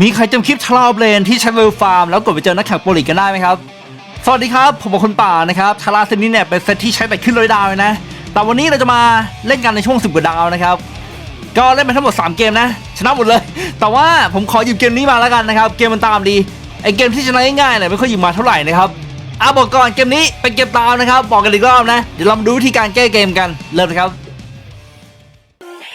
มีใครจำคลิปทราวเบลนที่ใช้เวลฟาร์มแล้วกดไปเจอนักแข่งโปรลีกกันได้ไหมครับ สวัสดีครับ ผมเป็นคนป่านะครับทาราเซนนี้เนี่ยเป็นเซตที่ใช้แต่ขึ้นร้อยดาวเลยนะ แต่วันนี้เราจะมาเล่นกันในช่วง 10กว่าดาวนะครับ ก็เล่นไปทั้งหมด 3 เกมนะ ชนะหมดเลย แต่ว่าผมขอหยิบเกมนี้มาแล้วกันนะครับ เกมมันตามดี ไอเกมที่ชนะง่ายๆเนี่ยไม่ค่อยหยิบมาเท่าไหร่นะครับอะบอกก่อนเกมนี้เป็นเกมตามนะครับ บอกกันอีกรอบนะ เดี๋ยวเรามาดูวิธีการแก้เกมกัน เริ่มนะครับ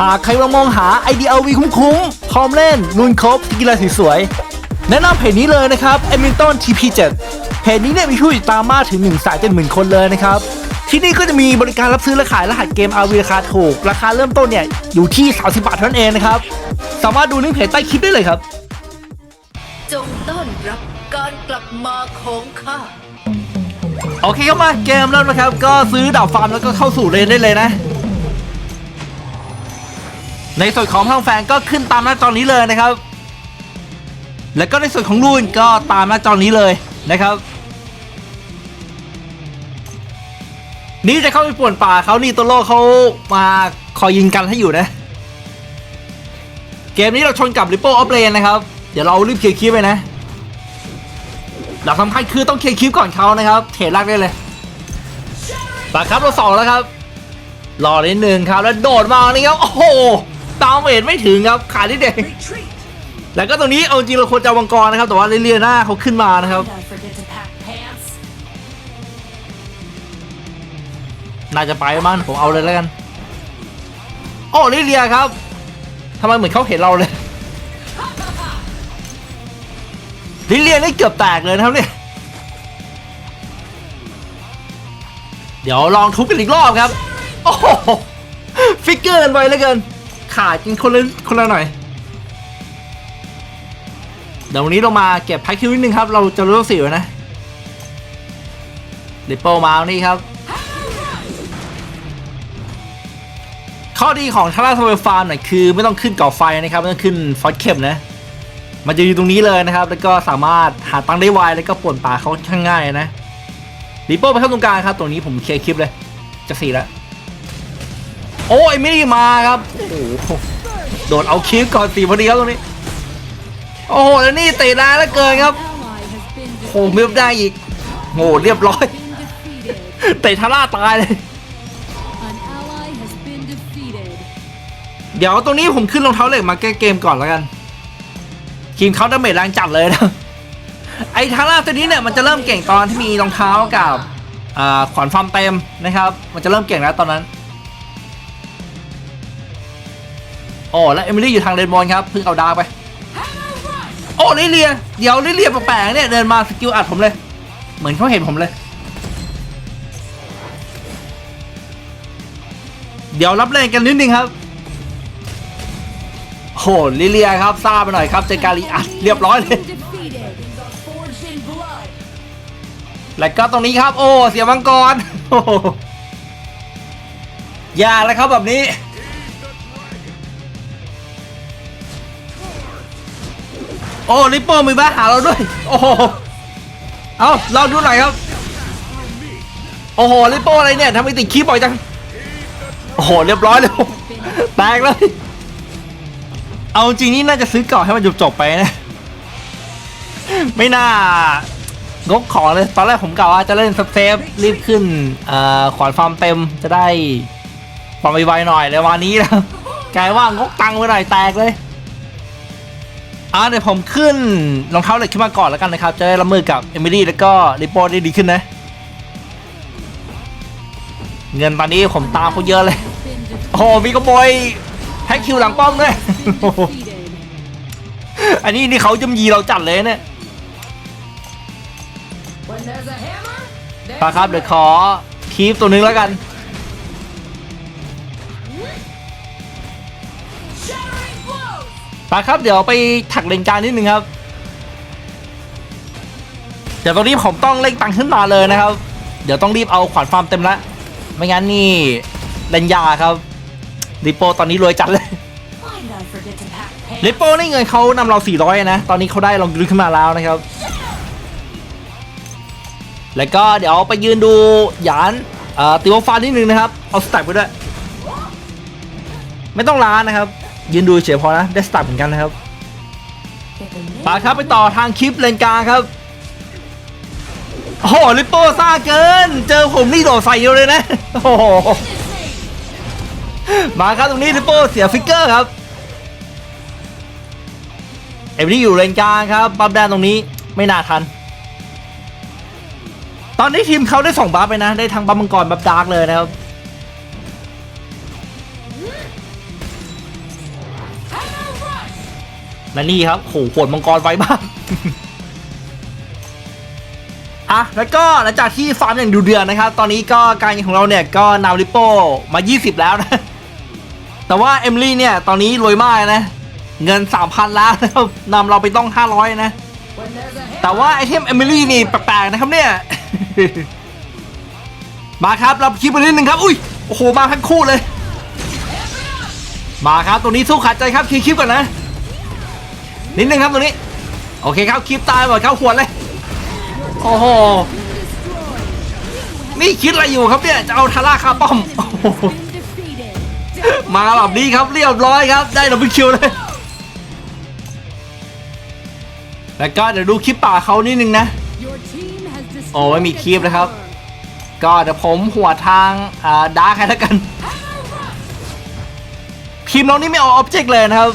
หากใครกำลังมองหา IDLV คุ้มๆ พร้อมเล่นลุนครบกีฬาสีสวยๆแนะนำเพจนี้เลยนะครับ e m i l t o n TP7 เพจนี้เนี่ยมีผู้ติดตามมากถึง1นึ่งแสนเจ็ดหมื่นคนเลยนะครับ ที่นี่ก็จะมีบริการรับซื้อและขายรหัสเกม RV ราคาถูก ราคาเริ่มต้นเนี่ยอยู่ที่ 30 บาทเท่านั้นเองนะครับ สามารถดูลิงก์เพจใต้คลิปได้เลยครับ จงต้อนรับการกลับมาของข้า โอเคครับมาเกมเริ่มนะครับ ก็ซื้อดาบฟาร์มแล้วก็เข้าสู่เลนได้เลยนะ ในส่วนของทางแฟนก็ขึ้นตามหน้าจอนี้เลยนะครับ แล้วก็ในส่วนของรุ่นก็ตามหน้าจอนี้เลยนะครับนี่จะเข้าไปป่วนป่าเขานี่ตัวโลกเขามาคอยยิงกันให้อยู่นะ เกมนี้เราชนกับริปเปิลออฟเลนนะครับ เดี๋ยวเรารีบเคลียร์คลิปไปนะหลักสำคัญคือต้องเคลียร์คลิปก่อนเขานะครับ เทรดแรกได้เลยปาครับเราสองแล้วครับรอนิดหนึ่งครับแล้วโดดมานี่ครับโอ้โห ตามเวทไม่ถึงครับขาดนิดเดียวแล้วก็ตรงนี้เอาจริงเราควรจะเอาวังกรนะครับ แต่ว่าเลียหน้าเขาขึ้นมานะครับ Don't forget to pack pants น่าจะไปมั้งผมเอาเลยแล้วกันโอ้ลิเลียครับทำไมเหมือนเขาเห็นเราเลยลิเลียนี่เกือบแตกเลยนะครับเนี่ยเดี๋ยวลองทุบกันอีกรอบครับ โอ้โหฟิกเกอร์กันไปเหลือเกิน ขาดกินคนละคนละหน่อยเดี๋ยววันนี้เรามาเก็บพ็คคิวนิดนึงครับ เราจะรู้สิวนะริปเปิลมานี่ครับ ข้อดีของทาร่าทเวลฟาร์มเนี่ยคือไม่ต้องขึ้นเก่อไฟนะครับ ไม่ต้องขึ้นฟอสเข็มนะ มันจะอยู่ตรงนี้เลยนะครับ แล้วก็สามารถหาตังได้ไวแล้วก็ป่วนป่าเขาค่างง่ายนะริปเปิลไปเข้าตรงกลางครับตรงนี้ผมเคลียร์คลิปเลย จะสี่แล้ว โอ้ยไม่ได้มาครับโอ้โหโดดเอาคลิปก่อนสีพอดีครับตรงนี้ โอ้โหแล้วนี่เตะได้แล้วเกินครับโอ้โหไม่ได้อีกโอ้โหเรียบร้อยเตะทาร่าตายเลยเดี๋ยวตรงนี้ผมขึ้นรองเท้าเหล็กมาแก้เกมก่อนแล้วกันทีมเขาดาเมจแรงจัดเลยนะไอ้ทาร่าตัวนี้เนี่ยมันจะเริ่มเก่งตอนที่มีรองเท้ากับขวานฟาร์มเต็มนะครับ มันจะเริ่มเก่งแล้วตอนนั้น โอ้แล้วเอมิลี่อยู่ทางเลนบอลครับเพิ่งเอาดาร์ไป โอ้ลิเลีย เดี๋ยวลิเลียแปลกๆเนี่ยเดินมาสกิลอัดผมเลย เหมือนเขาเห็นผมเลย เดี๋ยวรับแรงกันนิดนึงครับโหลิเลียครับซาไปหน่อยครับเจการีอัดเรียบร้อยเลย แล้วก็ตรงนี้ครับ โอ้ เสียมังกร โอ้โหอย่าแล้วครับแบบนี้ โอ้ลิปเปอร์มีบ้าหาเราด้วย โอ้โหเอาเราดูหน่อยครับ โอ้โหลิปเปอร์อะไรเนี่ยทำไมติดคีบ่อยจัง โอ้โหเรียบร้อยเลยแตกเลย เอาจริงนี่น่าจะซื้อเก่าให้มันจบๆไปนะ ไม่น่างกของเลย ตอนแรกผมกะว่าจะเล่นสเซฟรีบขึ้นอ่อขวานฟาร์มเต็มจะได้ฟาร์มไวๆหน่อยเลยวันนี้นะกลายว่างกตังไปหน่อยแตกเลย อ่าเดี๋ยวผมขึ้นรองเท้าเหล็กขึ้นมาก่อนแล้วกันนะครับ จะได้รับมือกับเอมิลี่แล้วก็ริปโปได้ดีขึ้นนะ เงินตอนนี้ผมตามเขาเยอะเลย Been defeated. โอ้โหมีกระโบยแพ็คคิวหลังป้อมด้วยโอ้โห Defeated. อันนี้นี่เขาจำยีเราจัดเลยเนี่ย When there's a hammer ปาครับเดี๋ยวขอคีฟตัวนึงแล้วกัน ปครับเดี๋ยวไปถักเลนการนิดนึงครับ เดี๋ยวตอนนี้ผมต้องเร่งตังขึ้นมาเลยนะครับ เดี๋ยวต้องรีบเอาขวานฟาร์มเต็มละไม่งั้นนี่เลนยาครับริโปตอนนี้รวยจัดเลยลิโปนี่เงินเขานำเรา 400 นะ ตอนนี้เขาได้ลองดึงขึ้นมาแล้วนะครับ แล้วก็เดี๋ยวไปยืนดูหยานเอ่อติวฟานนิดนึงนะครับ เอาสแต็กไปด้วย ไม่ต้องล้านนะครับ ยืนดูเฉยพอนะได้สแต็กเหมือนกันนะครับไปครับไปต่อทางคลิปเลนกลางครับโอ้โหลิปโป้ซ่าเกิน เจอผมนี่โดดใส่เดียวเลยนะโอ้โหมาครับตรงนี้ลิปโป้เสียฟิกเกอร์ครับเอมลี่อยู่เลนกลางครับบัฟแดนตรงนี้ไม่น่าทัน ตอนนี้ทีมเขาได้สองบัฟไปนะ ได้ทั้งบัฟมังกรบัฟดาร์กเลยนะครับ และนี่ครับโหขวดมังกรไวมากอะแล้วก็หลังจากที่ฟาร์มอย่างดูเดือดนะครับ ตอนนี้ก็การยิงของเราเนี่ยก็นำริปโป้มา 20 แล้วนะ แต่ว่าเอมลี่เนี่ยตอนนี้รวยมากนะ เงิน 3,000 ล้านนะครับนำเราไปต้อง 500 นะ แต่ว่าไอเทมเอมิลี่นี่แปลกๆนะครับเนี่ย มาครับเราคลิปไปนิดนึงครับ อุ้ยโอ้โหมาทั้งคู่เลย มาครับตรงนี้สู้ขาดใจครับคีคลิปก่อนนะ นิดนึงครับตรงนี้ โอเคครับคลิปตายหมดเข้าขวดเลย โอ้โห นี่คิดอะไรอยู่ครับเนี่ย จะเอาทาร่าคาป้อมโอ้โห Been defeated. มาแบบนี้ครับเรียบร้อยครับ ได้ดับเบิลคิวเลย แล้วก็เดี๋ยวดูคลิปป่าเขานิดนึงนะ โอ้ไม่มีคลิปนะครับ ก็เดี๋ยวผมหัวทางอ่าดาร์กให้แล้วกันทีมเรานี่ไม่เอาออบเจกต์เลยนะครับ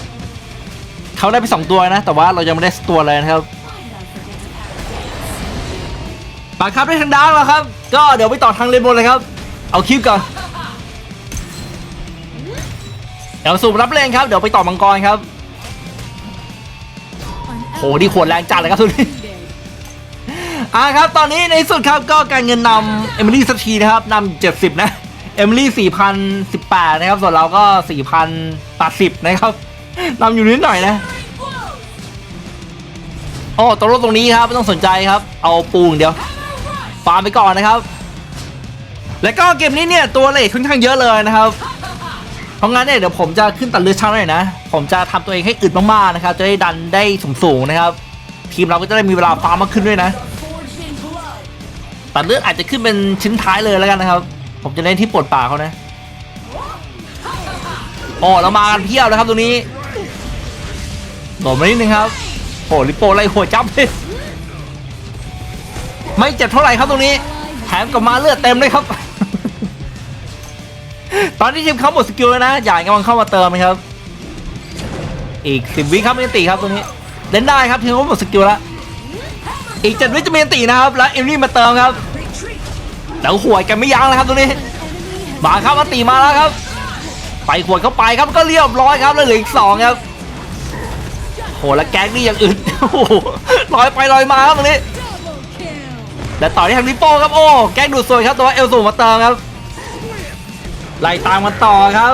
เขาได้ไปสองตัวนะ แต่ว่าเรายังไม่ได้สตัวเลยนะครับปากครับได้ทางดาร์กแล้วครับ ก็เดี๋ยวไปต่อทางเลนบนเลยครับ เอาคลิปก่อนเดี๋ยวสูบรับเลนครับ เดี๋ยวไปต่อมังกรครับโหนี่ขวดแรงจัดเลยครับทุกทีอ่าครับ ตอนนี้ในสุดครับก็การเงินนำเอมิลี่สักทีนะครับนำเจ็ดสิบนะ เอมิลี่สี่พันสิบแปดนะครับ ส่วนเราก็สี่พันแปดสิบนะครับ นำอยู่นิดหน่อยนะโอ้ตัวรถตรงนี้ครับไม่ต้องสนใจครับ เอาปูงเดียวฟาร์มไปก่อนนะครับ แล้วก็เกมนี้เนี่ยตัวเลทค่อนข้างเยอะเลยนะครับเพราะงั้นเนี่ยเดี๋ยวผมจะขึ้นตัดเลือดช่างหน่อยนะ ผมจะทำตัวเองให้อึดมากๆนะครับ จะได้ดันได้สูงๆนะครับ ทีมเราก็จะได้มีเวลาฟาร์มมากขึ้นด้วยนะ ตัดเลือดอาจจะขึ้นเป็นชิ้นท้ายเลยแล้วกันนะครับ ผมจะเน้นที่ปวดป่าเขานะโอ้เรามากันเพียบเลยครับตรงนี้ โดดมานิดนึงครับโอ้ลิโปไล่หัวจับเลยไม่เจ็บเท่าไหร่ครับตรงนี้ แถมกับมาเลือดเต็มเลยครับ ตอนนี้ทีมเขาหมดสกิลแล้วนะอยากกำลังเข้ามาเติมนะครับ อีกสิบวิครับไม่ตีครับตรงนี้ เล่นได้ครับทีมเขาหมดสกิลแล้วอีกเจ็ดวิจะมีนตีนะครับ แล้วเอมลี่มาเติมครับแล้วหวกันไม่ยั้งนะครับตรงนี้มาครับอันตีมาแล้วครับ ไปขวดเข้าไปครับก็เรียบร้อยครับแล้วเหลืออีกสองครับ โหแล้วแก๊กนี่อย่างอื่นโอ้โหลอยไปลอยมาครับตรงนี้และต่อที่ทางลิปโป้ครับโอ้แก๊กดูดสวยครับต่ว่าเอลสูมาเติมครับไล่ตามกันต่อครับ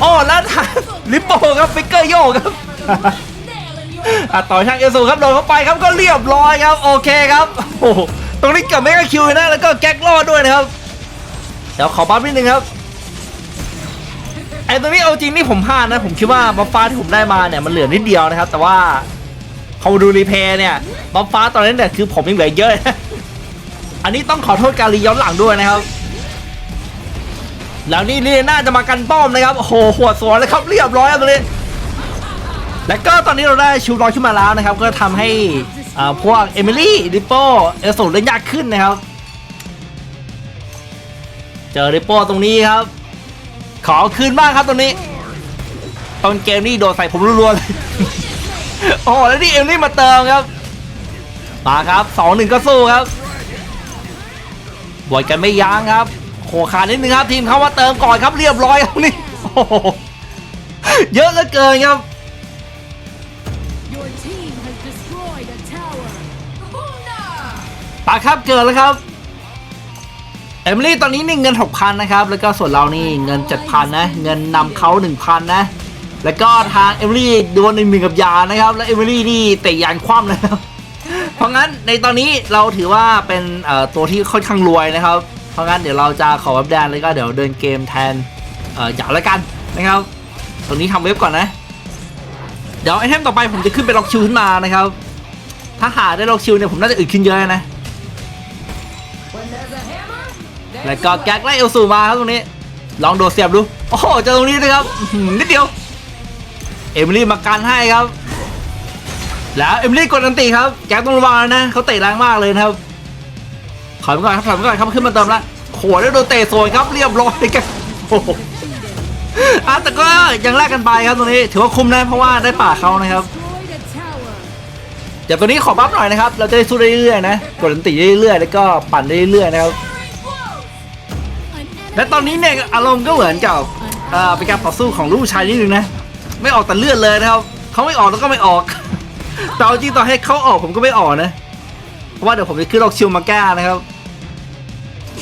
โอ้แล้วทางลิปโป้ครับฟิกเกอร์โยกครับอะต่อทางเอลสูครับโดนเข้าไปครับก็เรียบร้อยครับโอเคครับโอ้ตรงนี้เกือบไม่กล้าคิวนะแล้วก็แก๊กรอดด้วยนะครับเดี๋ยวขอบัฟนิดนึงครับ ตัวนี้เอาจริงนี่ผมพลาดนะ ผมคิดว่าบัฟฟ้าที่ผมได้มาเนี่ยมันเหลือนิดเดียวนะครับ แต่ว่าพอมาดูรีเพย์เนี่ยบัฟฟ้าตอนนั้นเนี่ยคือผมยังเหลือเยอะ อันนี้ต้องขอโทษการรีย้อนหลังด้วยนะครับ แล้วนี่นี่น่าจะมากันป้อมนะครับโอ้โหหัวสวนเลยครับเรียบร้อยครับตรงนี้และก็ตอนนี้เราได้ชิวรอยขึ้นมาแล้วนะครับ ก็ทำให้อ่าพวกเอมิลี่ดิปโปเอลสูเล่นยากขึ้นนะครับ เจอริปโป้ตรงนี้ครับ ขอคืนบ้างครับตรงนี้ตอนเกมนี่โดนใส่ผมรัวๆเลยโอ้โหแล้วนี่เอมนี่มาเติมครับมาครับสองหนึ่งก็สู้ครับบวยกันไม่ยั้งครับ โขขาดนิดนึงครับ ทีมเขามาเติมก่อนครับเรียบร้อยครับนี่โอ้โหเยอะเหลือเกินครับ Your team has destroyed a tower. ปาครับเกิดแล้วครับ เอมิลี่ตอนนี้นี่เงิน 6,000 นะครับ แล้วก็ส่วนเรานี่เงิน 7,000 นะ เงินนำเขา1,000 นะ แล้วก็ทางเอมิลี่โดนหนึ่งหนึ่งกับยานะครับ แล้วเอมิลี่นี่เตะยานคว่ำนะครับ เพราะงั้นในตอนนี้เราถือว่าเป็นตัวที่ค่อนข้างรวยนะครับ เพราะงั้นเดี๋ยวเราจะขอเว็บแดนแล้วก็เดี๋ยวเดินเกมแทนเอ่อหยาแล้วกันนะครับ ตรงนี้ทำเว็บก่อนนะ เดี๋ยวไอเทมต่อไปผมจะขึ้นไปล็อกชิวขึ้นมานะครับ ถ้าหาได้ล็อกชิวเนี่ยผมน่าจะอึดขึ้นเยอะนะ แล้วก็แก๊กไล่เอลสูมาครับตรงนี้ ลองโดดเสียบดู โอ้โหเจอตรงนี้นะครับนิดเดียว เอมิลี่มากันให้ครับ แล้วเอมิลี่กดอันตีครับแก๊กต้องระวังนะเขาเตะแรงมากเลยนะครับถอยไปก่อนครับถอยไปก่อนครับขึ้นมาเติมละโหแล้วโดนเตะสวยครับเรียบร้อยแกโอ้โหอะแต่ก็ยังแลกกันไปครับตรงนี้ ถือว่าคุ้มนะเพราะว่าได้ป่าเขานะครับเดี๋ยวตัวนี้ขอบัฟหน่อยนะครับ เราจะได้สู้ได้เรื่อยๆนะ กดอันตีเรื่อยๆ แล้วก็ปั่นได้เรื่อยๆนะครับ และตอนนี้เนี่ยอารมณ์ก็เหมือนกับเป็นการต่อสู้ของลูกชายนิดนึงนะ ไม่ออกแต่เลือดเลยนะครับเขาไม่ออกแล้วก็ไม่ออกแต่เอาจริงต่อให้เขาออกผมก็ไม่ออกนะ เพราะว่าเดี๋ยวผมจะขึ้นลอกชิลมาแก้นะครับ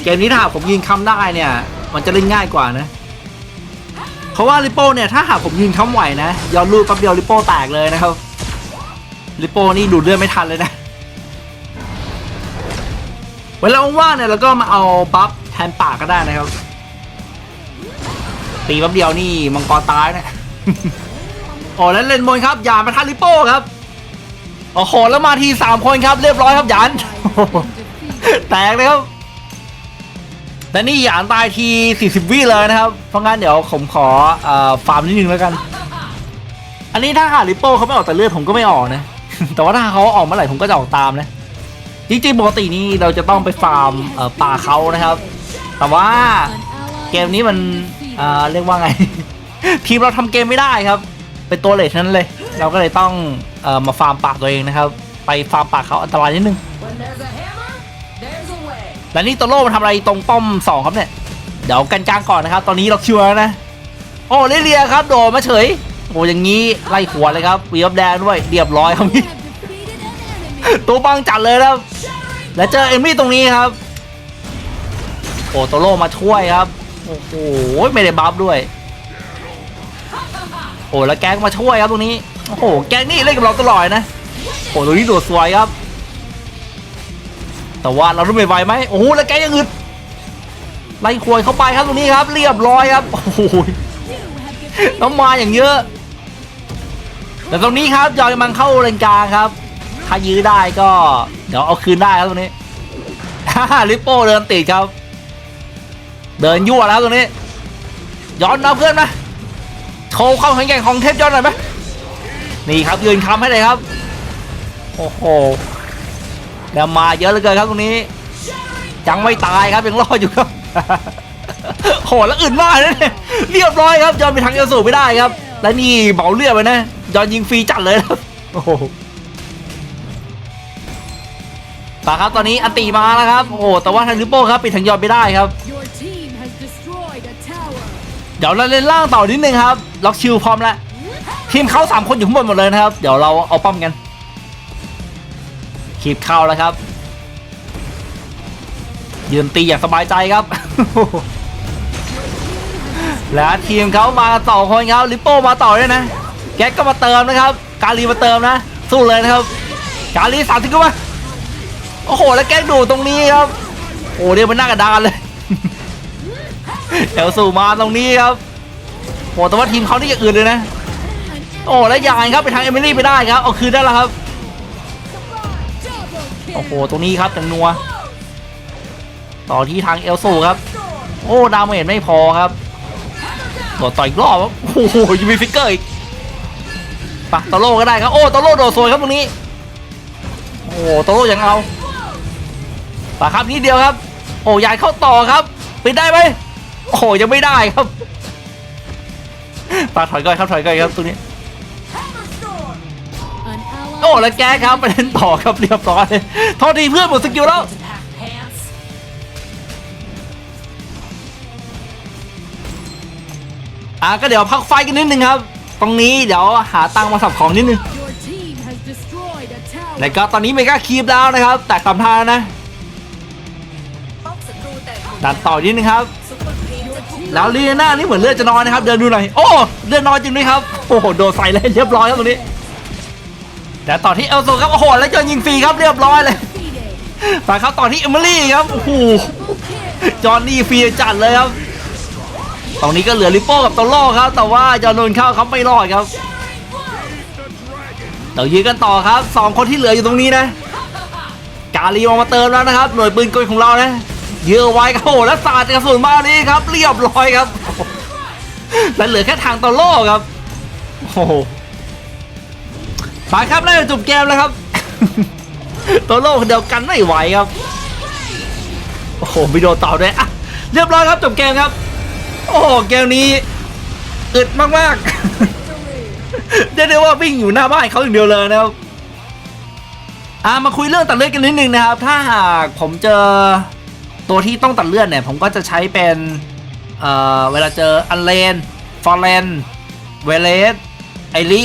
เกมนี้ถ้าผมยิงคำได้เนี่ย มันจะเล่นง่ายกว่านะ เพราะว่าริโป้เนี่ยถ้าหากผมยิงคำไหวนะย้อนลูกแป๊บเดียวริโป้แตกเลยนะครับริโป้นี่ดูดเลือดไม่ทันเลยนะเวลาว่างเนี่ยเราก็มาเอาบัฟ แทนปากก็ได้นะครับ ตีแป๊บเดียวนี่มังกรตายนะโอ้แล้วเล่นบนครับอย่ามาทันลิโป้ครับโอ้โหแล้วมาทีสามคนครับ เรียบร้อยครับหยานแตกเลยครับแต่นี่หยานตายที40วิเลยนะครับ เพราะงั้นเดี๋ยวผมขอออฟาร์มนิดนึงแล้วกัน อันนี้ถ้าหาลิโป้เขาไม่ออกแต่เลือดผมก็ไม่ออกนะ แต่ว่าถ้าเขาออกเมื่อไหร่ผมก็จะออกตามนะจริงๆปกตินี่เราจะต้องไปฟาร์มป่าเขานะครับ แต่ว่าเกมนี้มันเอ่อเรียกว่าไง ทีมเราทำเกมไม่ได้ครับ เป็นตัวเลทนั้นเลย เราก็เลยต้องเอ่อมาฟาร์มป่าตัวเองนะครับ ไปฟาร์มป่าเขาอันตรายนิดนึง และนี่ตัวโล่มันทำอะไรตรงป้อมสองครับเนี่ย เดี๋ยวกันกลางก่อนนะครับ ตอนนี้เราคิวแล้วนะ โอ้เลียครับโดดมาเฉย โอ้อย่างนี้ไล่หัวเลยครับวีบแดงด้วยเรียบร้อยครับพี่ตัวบังจัดเลยครับ แล้วเจอเอมี่ตรงนี้ครับ โอ้โตโร่มาช่วยครับ โอ้โหไม่ได้บัฟด้วย โอ้แล้วแก๊งมาช่วยครับตรงนี้ โอ้โหแก๊งนี่เล่นกับเราตลอดนะ โอ้ตรงนี้โดดสวยครับ แต่ว่าเรารู้ไม่ไหวไหมโอ้โหแล้วแก๊งยังอึดไล่ควยเข้าไปครับตรงนี้ครับ เรียบร้อยครับ โอ้โห You have defeated ต้องมาอย่างเยอะ แต่ตรงนี้ครับยอยมังเข้าเลนกลางครับ ถ้ายื้อได้ก็ เดี๋ยวเอาคืนได้ครับตรงนี้ฮ่าลิปโป้เดินติดครับ เดินยั่วแล้วตรงนี้ ย้อนเอาเพื่อนมาโชว์ความแข็งแกร่งของเทพย้อนหน่อยไหมนี่ครับยืนคำให้เลยครับ โอ้โหแล้วมาเยอะเหลือเกินครับตรงนี้ยังไม่ตายครับยังรอดอยู่ครับโหแล้วอื่นมากเลยเนี่ยเรียบร้อยครับยอนไปทางเอลสูไม่ได้ครับ และนี่เบาเลือดไปนะยอนยิงฟรีจัดเลยครับโอ้โหปาครับตอนนี้อตีมาแล้วครับ โอ้โหแต่ว่าทางลิปโป้ครับปิดทางยอนไม่ได้ครับ เดี๋ยวเราเล่นล่างต่อนิดนึงครับ ล็อกชิลพร้อมแล้วทีมเขาสามคนอยู่ข้างบนหมดเลยนะครับ เดี๋ยวเราเอาป้อมกันขีบเข้าแล้วครับ ยืนตีอย่างสบายใจครับ และทีมเขามาต่อคนครับลิปโป้มาต่อด้วยนะ แก๊กก็มาเติมนะครับ กาลีมาเติมนะ สู้เลยนะครับ กาลีสามสิบก็มาโอ้โห แล้วแก๊กดูตรงนี้ครับ โอ้เรียกมันน้ากระดานเลย เอลสู่มาตรงนี้ครับโอ้แต่ว่าทีมเขานี่อย่างอื่นเลยนะ โอ้แล้วยานครับไปทางเอมิลี่ไปได้ครับ เอาคืนได้แล้วครับ โอ้โหตรงนี้ครับจังนัว ต่อที่ทางเอลสูครับ โอ้ดาเมจไม่พอครับโดดต่อยอีกรอบครับโอ้โหยังมีฟิกเกอร์อีกปะตโร่ก็ได้ครับ โอ้ตโร่โดดสวยครับตรงนี้ โอ้ตโร่ยังเอาปะครับนิดเดียวครับ โอ้ยายเข้าต่อครับปิดได้ไหม โอ้โหยังไม่ได้ครับปะถอยก่อนครับถอยก่อนครับตรงนี้ An ally โอ้แล้วแกครับไปเล่นต่อครับเรียบร้อยโทษทีเพื่อนหมดสกิลแล้วอะก็เดี๋ยวพักไฟกันนิดนึงครับ ตรงนี้เดี๋ยวหาตังค์มาสับของนิดนึง Your team has destroyed a tower. แล้วก็ตอนนี้เมกาคีบแล้วนะครับ แตกตามทางแล้วนะป้อมศัตรูแตกหมดดันต่อนิดนึงครับ แล้วลีน่านี่เหมือนเลือดจะนอนนะครับ เดินดูหน่อย โอ้ เลือดนอนจริงด้วยครับ โอ้โห โดนใส่เลยเรียบร้อยครับตรงนี้ แต่ต่อที่เอลโซครับ โอ้โห แล้วโยนยิงฟรีครับ เรียบร้อยเลย Defeated. ไปครับต่อที่เอมิลี่ครับ โอ้โห จอห์นนี่ฟรีจัดเลยครับ ตรงนี้ก็เหลือลิโป้กับโตโล่ครับ แต่ว่าจอห์นนนเข้าเขาไม่รอดครับเดี๋ยวยืนกันต่อครับสองคนที่เหลืออยู่ตรงนี้นะ กาลีออกมาเติมแล้วนะครับ หน่วยปืนกลของเรานะ เยอะไว้ครับโอ้โหแล้วสาดกระสุนมานี่ครับ เรียบร้อยครับแล้วเหลือแค่ทางโตโล่ครับโอ้โหไปครับน่าจะจบเกมแล้วครับโตโล่คนเดียวกันไม่ไหวครับโอ้โหวิดีโอต่อด้วยอะเรียบร้อยครับจบเกมครับ โอ้โหเกมนี้อึดมากๆเรียกได้ว่าวิ่งอยู่หน้าบ้านเขาอย่างเดียวเลยนะครับอ่ามาคุยเรื่องตัดเลือดกันนิดนึงนะครับ ถ้าหากผมเจอ ตัวที่ต้องตัดเลือดเนี่ย ผมก็จะใช้เป็นเอ่อเวลาเจออันเลนฟอร์เรนเวเลสไอริ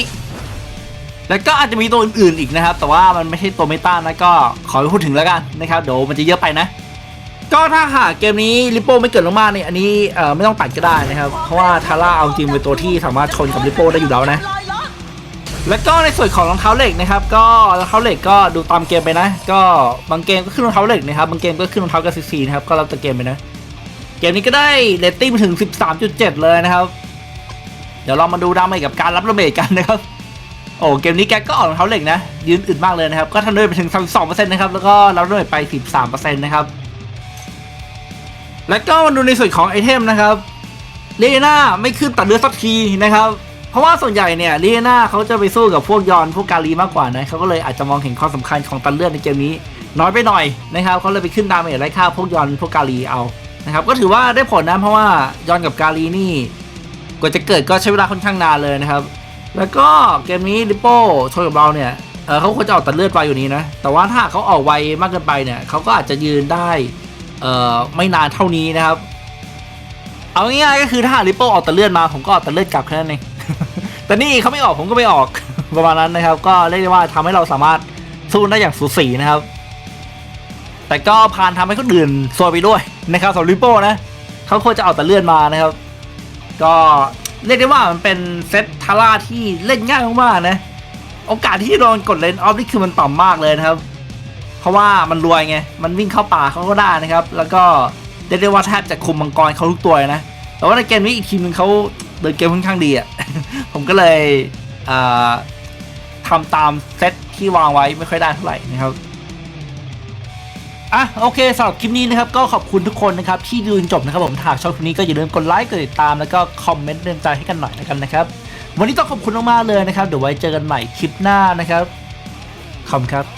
แล้วก็อาจจะมีตัวอื่นๆอีกนะครับ แต่ว่ามันไม่ใช่ตัวเมตานะก็ขอไม่พูดถึงแล้วกันนะครับเดี๋ยวมันจะเยอะไปนะ ก็ถ้าหากเกมนี้ลิปโป้ไม่เกิดลงมาเนี่ยอันนี้ไม่ต้องตัดก็ได้นะครับ เพราะว่าทาร่าเอาจริงเป็นตัวที่สามารถชนกับลิปโป้ได้อยู่แล้วนะ แล้วก็ในส่วนของรองเท้าเหล็กนะครับ ก็รองเท้าเหล็กก็ดูตามเกมไปนะ ก็บางเกมก็ขึ้นรองเท้าเหล็กนะครับบางเกมก็ขึ้นรองเท้ากระสีสีนะครับก็แล้วแต่เกมไปนะเกมนี้ก็ได้เรตติ้งถึง 13.7 เลยนะครับ เดี๋ยวเรามาดูดาเมจกับการรับระเบิดกันนะครับ โอ้เกมนี้แกก็ออกรองเท้าเหล็กนะ ยืนอึดมากเลยนะครับ ก็ทำด้วยไปถึง 32%นะครับ แล้วก็รับระเบิดไป 13%นะครับ แล้วก็มาดูในส่วนของไอเทมนะครับเลน่าไม่ขึ้นตัดเลือดสักทีนะครับ เพราะว่าส่วนใหญ่เนี่ยเลน่าเขาจะไปสู้กับพวกยอนพวกกาลีมากกว่านะเขาก็เลยอาจจะมองเห็นความสำคัญของตัดเลือดในเกมนี้ น้อยไปหน่อยนะครับเขาเลยไปขึ้นดาเมจไล่ฆ่าพวกยอนพวกกาลีเอานะครับก็ถือว่าได้ผลนะเพราะว่ายอนกับกาลีนี่กว่าจะเกิดก็ใช้เวลาค่อนข้างนานเลยนะครับ แล้วก็เกมนี้ลิปโป้ชนกับเราเนี่ยเออเขาควรจะออกตัดเลือดไวอยู่นี้นะ แต่ว่าถ้าเขาออกไวมากเกินไปเนี่ยเขาก็อาจจะยืนได้เออไม่นานเท่านี้นะครับ เอาง่ายๆก็คือถ้าลิปโป้ออกตัดเลือดมาผมก็ออกตัดเลือดกลับแค่นั้นเอง แต่นี่เขาไม่ออกผมก็ไม่ออกประมาณนั้นนะครับ ก็เรียกได้ว่าทำให้เราสามารถสู้ได้อย่างสูสีนะครับ แต่ก็พานทำให้คนอื่นซวยไปด้วยนะครับสำหรับลิปโป้นะเขาควรจะเออกตัดเลื่อดมานะครับ ก็เรียกได้ว่ามันเป็นเซตทาร่าที่เล่นง่ายมากๆนะ โอกาสที่โดนกดเลนออฟนี่คือมันต่ำมากเลยนะครับ เพราะว่ามันรวยไง มันวิ่งเข้าป่าเขาก็ได้นะครับ แล้วก็เรียกได้ว่าแทบจะคุมมังกรเขาทุกตัวนะ แต่ว่าในเกมนี้อีกทีมหนึงเขา เดินเกมค่อนข้างดีอะ ผมก็เลยทำตามเซตที่วางไว้ไม่ค่อยได้เท่าไหร่นะครับอะโอเคสำหรับคลิปนี้นะครับก็ขอบคุณทุกคนนะครับที่ดูจนจบนะครับผมถ้าหากชอบคลิปนี้ก็อย่าลืมกดไลค์กดติดตามแล้วก็คอมเมนต์เตือนใจให้กันหน่อยแล้วกันนะครับ วันนี้ต้องขอบคุณมากๆเลยนะครับเดี๋ยวไว้เจอกันใหม่คลิปหน้านะครับขอบคุณครับ